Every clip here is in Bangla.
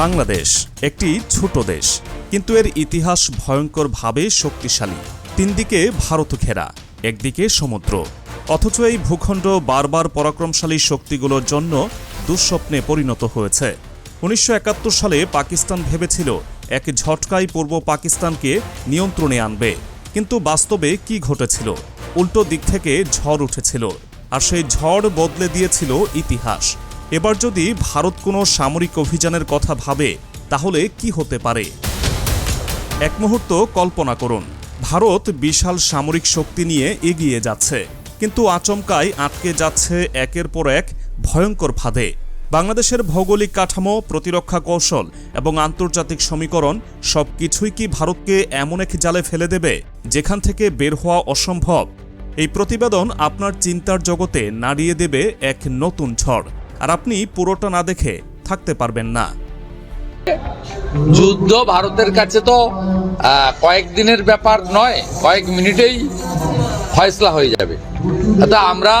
বাংলাদেশ একটি ছোট দেশ, কিন্তু এর ইতিহাস ভয়ঙ্করভাবে শক্তিশালী। তিন দিকে ভারত ঘেরা, একদিকে সমুদ্র। অথচ এই ভূখণ্ড বারবার পরাক্রমশালী শক্তিগুলোর জন্য দুঃস্বপ্নে পরিণত হয়েছে। উনিশশো একাত্তর সালে পাকিস্তান ভেবেছিল, এক ঝটকায় পূর্ব পাকিস্তানকে নিয়ন্ত্রণে আনবে। কিন্তু বাস্তবে কি ঘটেছিল? উল্টো দিক থেকে ঝড় উঠেছিল, আর সেই ঝড় বদলে দিয়েছিল ইতিহাস। এবার যদি ভারত কোনো সামরিক অভিযানের কথা ভাবে, তাহলে কি হতে পারে? এক মুহূর্ত কল্পনা করুন, ভারত বিশাল সামরিক শক্তি নিয়ে এগিয়ে যাচ্ছে, কিন্তু আচমকায় আটকে যাচ্ছে একের পর এক ভয়ঙ্কর ফাঁদে। বাংলাদেশের ভৌগোলিক কাঠামো, প্রতিরক্ষা কৌশল এবং আন্তর্জাতিক সমীকরণ সব কিছুই কি ভারতকে এমন এক জালে ফেলে দেবে, যেখান থেকে বের হওয়া অসম্ভব? এই প্রতিবেদন আপনার চিন্তার জগতে নাড়িয়ে দেবে এক নতুন ঝড়। আর আপনি পুরোটা না দেখে থাকতে পারবেন না। যুদ্ধ ভারতের কাছে তো কয়েকদিনের ব্যাপার নয় কয়েক মিনিটেই ফয়সলা হয়ে যাবে। তা আমরা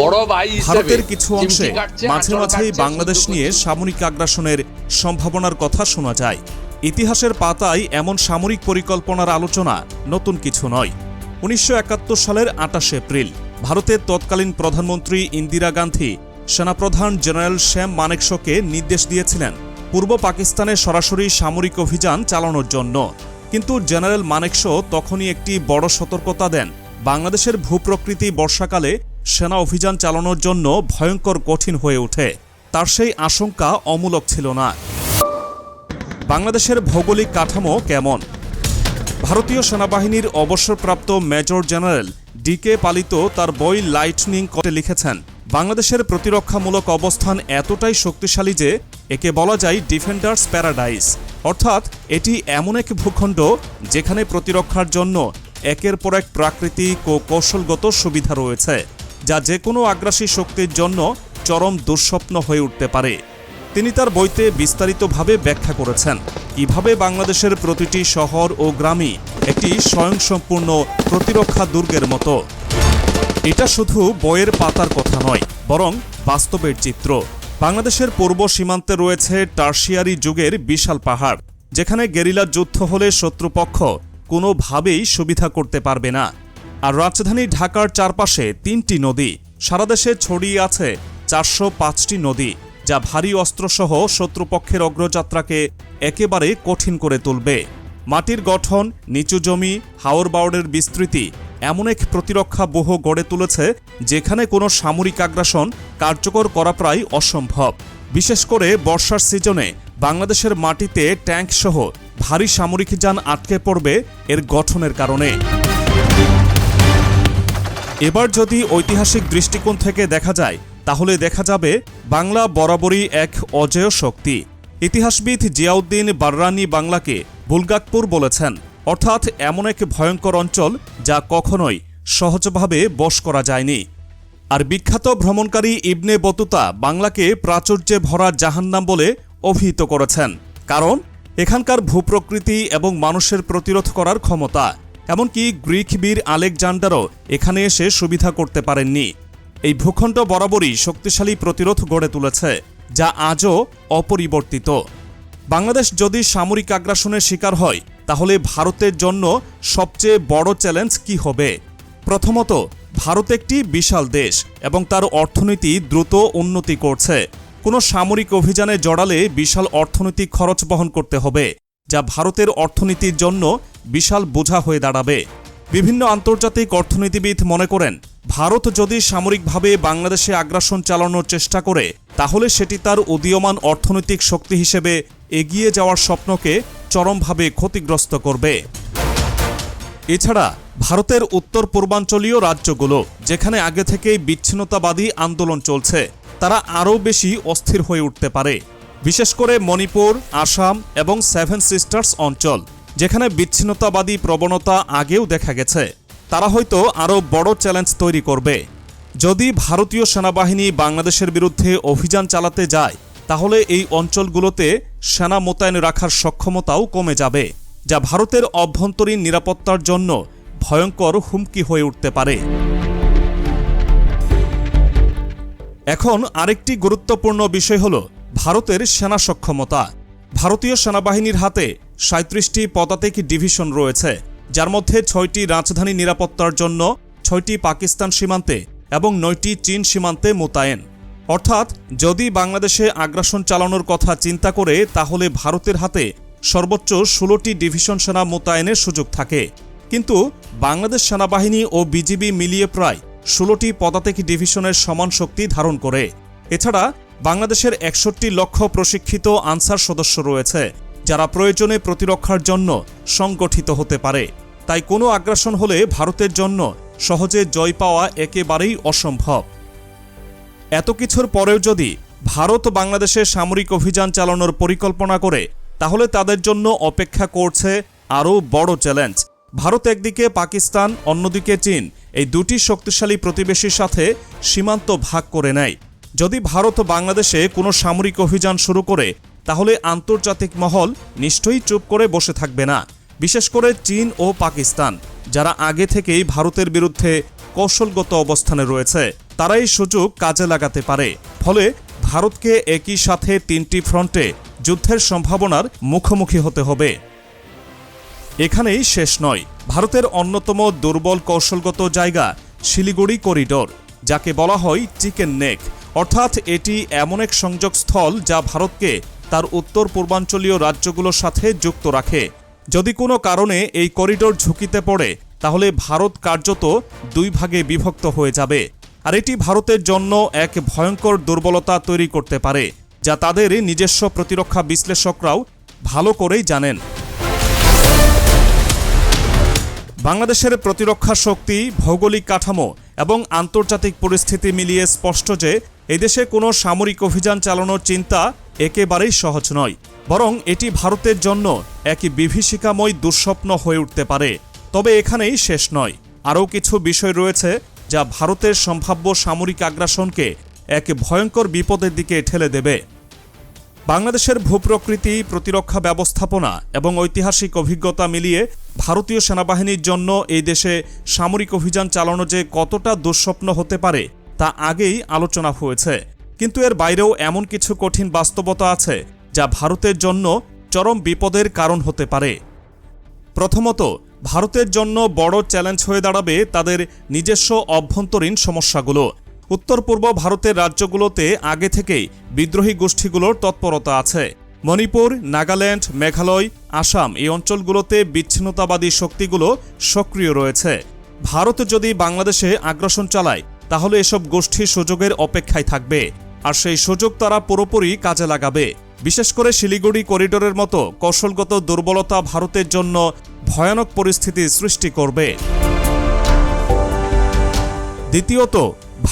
বড় ভাই ভারতের কিছু অংশে মাঝে মাঝেই বাংলাদেশ নিয়ে সামরিক আগ্রাসনের সম্ভাবনার কথা শোনা যায়। ইতিহাসের পাতায় এমন সামরিক পরিকল্পনার আলোচনা নতুন কিছু নয়। উনিশশো একাত্তর সালের আটাশে এপ্রিল ভারতের তৎকালীন প্রধানমন্ত্রী ইন্দিরা গান্ধী সেনাপ্রধান জেনারেল শ্যাম মানেকশকে নির্দেশ দিয়েছিলেন পূর্ব পাকিস্তানে সরাসরি সামরিক অভিযান চালানোর জন্য। কিন্তু জেনারেল মানেকশ তখনই একটি বড় সতর্কতা দেন। বাংলাদেশের ভূপ্রকৃতি বর্ষাকালে সেনা অভিযান চালানোর জন্য ভয়ঙ্কর কঠিন হয়ে ওঠে। তার সেই আশঙ্কা অমূলক ছিল না। বাংলাদেশের ভৌগোলিক কাঠামো কেমন? ভারতীয় সেনাবাহিনীর অবসরপ্রাপ্ত মেজর জেনারেল ডি কে পালিত তার বই লাইটনিং করে লিখেছেন বাংলাদেশের প্রতিরক্ষামূলক অবস্থান এতটাই শক্তিশালী যে একে বলা যায় ডিফেন্ডার্স প্যারাডাইস। অর্থাৎ এটি এমন এক ভূখণ্ড যেখানে প্রতিরক্ষার জন্য একের পর এক প্রাকৃতিক ও কৌশলগত সুবিধা রয়েছে, যা যে কোনো আগ্রাসী শক্তির জন্য চরম দুঃস্বপ্ন হয়ে উঠতে পারে। তিনি তার বইতে বিস্তারিতভাবে ব্যাখ্যা করেছেন, কীভাবে বাংলাদেশের প্রতিটি শহর ও গ্রামই একটি স্বয়ংসম্পূর্ণ প্রতিরক্ষা দুর্গের মতো। এটা শুধু বইয়ের পাতার কথা নয়, বরং বাস্তবের চিত্র। বাংলাদেশের পূর্ব সীমান্তে রয়েছে টার্সিয়ারি যুগের বিশাল পাহাড়, যেখানে গেরিলা যুদ্ধ হলে শত্রুপক্ষ কোনোভাবেই সুবিধা করতে পারবে না। আর রাজধানী ঢাকার চারপাশে তিনটি নদী, সারা দেশে ছড়িয়ে আছে চারশো পাঁচটি নদী, যা ভারী অস্ত্রসহ শত্রুপক্ষের অগ্রযাত্রাকে একেবারে কঠিন করে তুলবে। মাটির গঠন, নিচু জমি, হাওর বাওড়ের বিস্তৃতি এমন এক প্রতিরক্ষা বহু গড়ে তুলেছে যেখানে কোনো সামরিক আগ্রাসন কার্যকর করা প্রায় অসম্ভব। বিশেষ করে বর্ষার সিজনে বাংলাদেশের মাটিতে ট্যাঙ্ক সহ ভারী সামরিক যান আটকে পড়বে এর গঠনের কারণে। এবার যদি ঐতিহাসিক দৃষ্টিকোণ থেকে দেখা যায়, তাহলে দেখা যাবে বাংলা বরাবরই এক অজেয় শক্তি। ইতিহাসবিদ জিয়াউদ্দিন বার্রানি বাংলাকে বুলগাকপুর বলেছেন অর্থাৎ এমন এক ভয়ঙ্কর অঞ্চল যা কখনোই সহজভাবে বশ করা যায়নি। আর বিখ্যাত ভ্রমণকারী ইবনে বতুতা বাংলাকে প্রাচুর্যে ভরা জাহান্নাম বলে অভিহিত করেছেন। কারণ, এখানকার ভূপ্রকৃতি এবং মানুষের প্রতিরোধ করার ক্ষমতা, এমনকি গ্রিক বীর আলেকজান্ডারও এখানে এসে সুবিধা করতে পারেননি। এই ভূখণ্ড বরাবরই শক্তিশালী প্রতিরোধ গড়ে তুলেছে, যা আজও অপরিবর্তিত। বাংলাদেশ যদি সামরিক আগ্রাসনের শিকার হয়, তাহলে ভারতের জন্য সবচেয়ে বড় চ্যালেঞ্জ কি হবে? প্রথমত, ভারত একটি বিশাল দেশ এবং তার অর্থনীতি দ্রুত উন্নতি করছে। কোনো সামরিক অভিযানে জড়ালে বিশাল অর্থনৈতিক খরচ বহন করতে হবে, যা ভারতের অর্থনীতির জন্য বিশাল বোঝা হয়ে দাঁড়াবে। বিভিন্ন আন্তর্জাতিক অর্থনীতিবিদ মনে করেন, ভারত যদি সামরিকভাবে বাংলাদেশে আগ্রাসন চালানোর চেষ্টা করে, তাহলে সেটি তার উদীয়মান অর্থনৈতিক শক্তি হিসেবে এগিয়ে যাওয়ার স্বপ্নকে চরমভাবে ক্ষতিগ্রস্ত করবে। এছাড়া, ভারতের উত্তর পূর্বাঞ্চলীয় রাজ্যগুলো, যেখানে আগে থেকেই বিচ্ছিন্নতাবাদী আন্দোলন চলছে, তারা আরও বেশি অস্থির হয়ে উঠতে পারে। বিশেষ করে মণিপুর, আসাম এবং সেভেন সিস্টার্স অঞ্চল। যেখানে বিচ্ছিন্নতাবাদী প্রবণতা আগেও দেখা গেছে। তারা হয়তো আরও বড় চ্যালেঞ্জ তৈরি করবে। যদি ভারতীয় সেনাবাহিনী বাংলাদেশের বিরুদ্ধে অভিযান চালাতে যায়, তাহলে এই অঞ্চলগুলোতে সেনা মোতায়েন রাখার সক্ষমতাও কমে যাবে, যা ভারতের অভ্যন্তরীণ নিরাপত্তার জন্য ভয়ঙ্কর হুমকি হয়ে উঠতে পারে। এখন আরেকটি গুরুত্বপূর্ণ বিষয় হল ভারতের সেনা সক্ষমতা। ভারতীয় সেনাবাহিনীর হাতে সাঁত্রিশটি পদাতিক ডিভিশন রয়েছে, যার মধ্যে ছয়টি রাজধানী নিরাপত্তার জন্য, ছয়টি পাকিস্তান সীমান্তে এবং নয়টি চীন সীমান্তে মোতায়েন। অর্থাৎ, যদি বাংলাদেশে আগ্রাসন চালানোর কথা চিন্তা করে, তাহলে ভারতের হাতে সর্বোচ্চ ষোলোটি ডিভিশন সেনা মোতায়েনের সুযোগ থাকে। কিন্তু বাংলাদেশ সেনাবাহিনী ও বিজিবি মিলিয়ে প্রায় ষোলোটি পদাতিক ডিভিশনের সমান শক্তি ধারণ করে। এছাড়া বাংলাদেশের একষট্টি লক্ষ প্রশিক্ষিত আনসার সদস্য রয়েছে, যারা প্রয়োজনে প্রতিরক্ষার জন্য সংগঠিত হতে পারে। তাই কোনো আগ্রাসন হলে ভারতের জন্য সহজে জয় পাওয়া একেবারেই অসম্ভব। এত কিছুর পরেও যদি ভারত বাংলাদেশে সামরিক অভিযান চালানোর পরিকল্পনা করে, তাহলে তাদের জন্য অপেক্ষা করছে আরও বড় চ্যালেঞ্জ। ভারত একদিকে, পাকিস্তান, অন্যদিকে চীন, এই দুটি শক্তিশালী প্রতিবেশীর সাথে সীমান্ত ভাগ করে নেয়। যদি ভারত বাংলাদেশে কোনো সামরিক অভিযান শুরু করে, তাহলে আন্তর্জাতিক মহল নিশ্চয়ই চুপ করে বসে থাকবে না। বিশেষ করে চীন ও পাকিস্তান, যারা আগে থেকেই ভারতের বিরুদ্ধে কৌশলগত অবস্থানে রয়েছে, তারাই সুযোগ কাজে লাগাতে পারে। ফলে ভারতকে একই সাথে তিনটি ফ্রন্টে যুদ্ধের সম্ভাবনার মুখোমুখি হতে হবে। এখানেই শেষ নয়। ভারতের অন্যতম দুর্বল কৌশলগত জায়গা শিলিগুড়ি করিডোর, যাকে বলা হয় চিকেন নেক। অর্থাৎ এটি এমন এক সংযোগস্থল যা ভারতকে তার উত্তর পূর্বাঞ্চলীয় রাজ্যগুলোর সাথে যুক্ত রাখে। যদি কোনো কারণে এই করিডোর ঝুঁকিতে পড়ে, তাহলে ভারত কার্যত দুই ভাগে বিভক্ত হয়ে যাবে। আর এটি ভারতের জন্য এক ভয়ঙ্কর দুর্বলতা তৈরি করতে পারে, যা তাদের নিজস্ব প্রতিরক্ষা বিশ্লেষকরাও ভালো করেই জানেন। বাংলাদেশের প্রতিরক্ষা শক্তি, ভৌগোলিক কাঠামো এবং আন্তর্জাতিক পরিস্থিতি মিলিয়ে স্পষ্ট যে এদেশে কোনো সামরিক অভিযান চালানোর চিন্তা একেবারেই সহজ নয়। বরং এটি ভারতের জন্য একই বিভীষিকাময় দুঃস্বপ্ন হয়ে উঠতে পারে। তবে এখানেই শেষ নয়। আরও কিছু বিষয় রয়েছে যা ভারতের সম্ভাব্য সামরিক আগ্রাসনকে এক ভয়ঙ্কর বিপদের দিকে ঠেলে দেবে। বাংলাদেশের ভূপ্রকৃতি প্রতিরক্ষা ব্যবস্থাপনা এবং ঐতিহাসিক অভিজ্ঞতা মিলিয়ে ভারতীয় সেনাবাহিনীর জন্য এই দেশে সামরিক অভিযান চালানো যে কতটা দুঃস্বপ্ন হতে পারে তা আগেই আলোচনা হয়েছে। কিন্তু এর বাইরেও এমন কিছু কঠিন বাস্তবতা আছে, যা ভারতের জন্য চরম বিপদের কারণ হতে পারে। প্রথমত, ভারতের জন্য বড় চ্যালেঞ্জ হয়ে দাঁড়াবে তাদের নিজস্ব অভ্যন্তরীণ সমস্যাগুলো। উত্তর পূর্ব ভারতের রাজ্যগুলোতে আগে থেকেই বিদ্রোহী গোষ্ঠীগুলোর তৎপরতা আছে। মণিপুর, নাগাল্যান্ড, মেঘালয়, আসাম এই অঞ্চলগুলোতে বিচ্ছিন্নতাবাদী শক্তিগুলো সক্রিয় রয়েছে। ভারত যদি বাংলাদেশে আগ্রাসন চালায় তাহলে এসব গোষ্ঠী সুযোগের অপেক্ষায় থাকবে। আর সেই সুযোগ তারা পুরোপুরি কাজে লাগাবে। বিশেষ করে শিলিগুড়ি করিডোরের মতো কৌশলগত দুর্বলতা ভারতের জন্য ভয়ানক পরিস্থিতি সৃষ্টি করবে। দ্বিতীয়ত,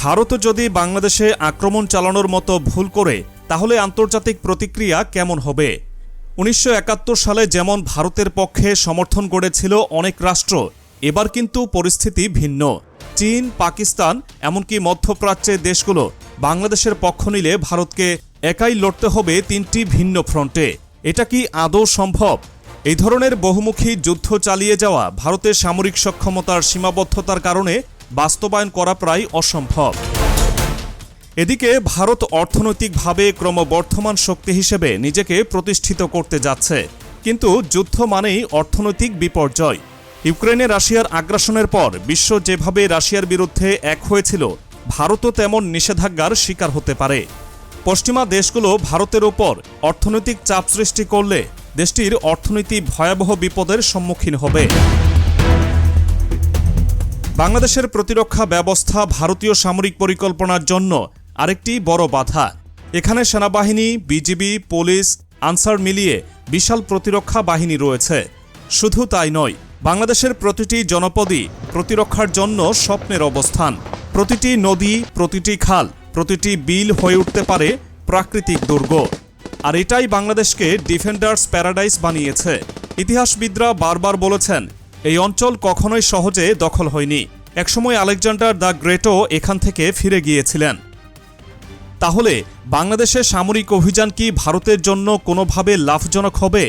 ভারত যদি বাংলাদেশে আক্রমণ চালানোর মতো ভুল করে, তাহলে আন্তর্জাতিক প্রতিক্রিয়া কেমন হবে? উনিশশো একাত্তর সালে যেমন ভারতের পক্ষে সমর্থন গড়েছিল অনেক রাষ্ট্র, এবার কিন্তু পরিস্থিতি ভিন্ন। চীন, পাকিস্তান, এমনকি মধ্যপ্রাচ্যের দেশগুলো বাংলাদেশের পক্ষ নিলে ভারতকে একাই লড়তে হবে তিনটি ভিন্ন ফ্রন্টে। এটা কি আদৌ সম্ভব? এই ধরনের বহুমুখী যুদ্ধ চালিয়ে যাওয়া ভারতের সামরিক সক্ষমতার সীমাবদ্ধতার কারণে বাস্তবায়ন করা প্রায় অসম্ভব। এদিকে ভারত অর্থনৈতিকভাবে ক্রমবর্ধমান শক্তি হিসেবে নিজেকে প্রতিষ্ঠিত করতে যাচ্ছে। কিন্তু যুদ্ধ মানেই অর্থনৈতিক বিপর্যয়। ইউক্রেনে রাশিয়ার আগ্রাসনের পর বিশ্ব যেভাবে রাশিয়ার বিরুদ্ধে এক হয়েছিল, ভারতও তেমন নিষেধাজ্ঞার শিকার হতে পারে। পশ্চিমা দেশগুলো ভারতের ওপর অর্থনৈতিক চাপ সৃষ্টি করলে দেশটির অর্থনীতি ভয়াবহ বিপদের সম্মুখীন হবে। বাংলাদেশের প্রতিরক্ষা ব্যবস্থা ভারতীয় সামরিক পরিকল্পনার জন্য আরেকটি বড় বাধা। এখানে সেনাবাহিনী, বিজিবি, পুলিশ, আনসার মিলিয়ে বিশাল প্রতিরক্ষা বাহিনী রয়েছে। শুধু তাই নয় বাংলাদেশের প্রতিটি জনপদই প্রতিরক্ষার জন্য স্বপ্নের অবস্থান। প্রতিটি নদী, প্রতিটি খাল, প্রতিটি বিল হয়ে উঠতে পারে প্রাকৃতিক দুর্গ। আর এটাই বাংলাদেশকে ডিফেন্ডার্স প্যারাডাইস বানিয়েছে। ইতিহাসবিদরা বারবার বলেছেন, এই অঞ্চল কখনোই সহজে দখল হয়নি। একসময় আলেকজান্ডার দ্য গ্রেটও এখান থেকে ফিরে গিয়েছিলেন। তাহলে বাংলাদেশের সামরিক অভিযান কি ভারতের জন্য কোনোভাবে লাভজনক হবে?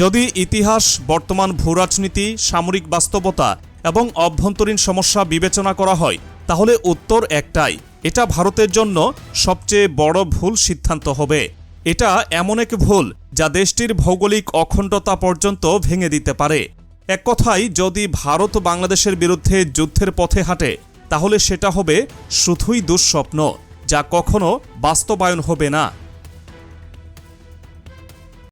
যদি ইতিহাস, বর্তমান ভূরাজনীতি, সামরিক বাস্তবতা এবং অভ্যন্তরীণ সমস্যা বিবেচনা করা হয়, তাহলে উত্তর একটাই, এটা ভারতের জন্য সবচেয়ে বড় ভুল সিদ্ধান্ত হবে। এটা এমন এক ভুল যা দেশটির ভৌগোলিক অখণ্ডতা পর্যন্ত ভেঙে দিতে পারে। এক কথায়, যদি ভারত বাংলাদেশের বিরুদ্ধে যুদ্ধের পথে হাঁটে, তাহলে সেটা হবে শুধুই দুঃস্বপ্ন, যা কখনো বাস্তবায়ন হবে না।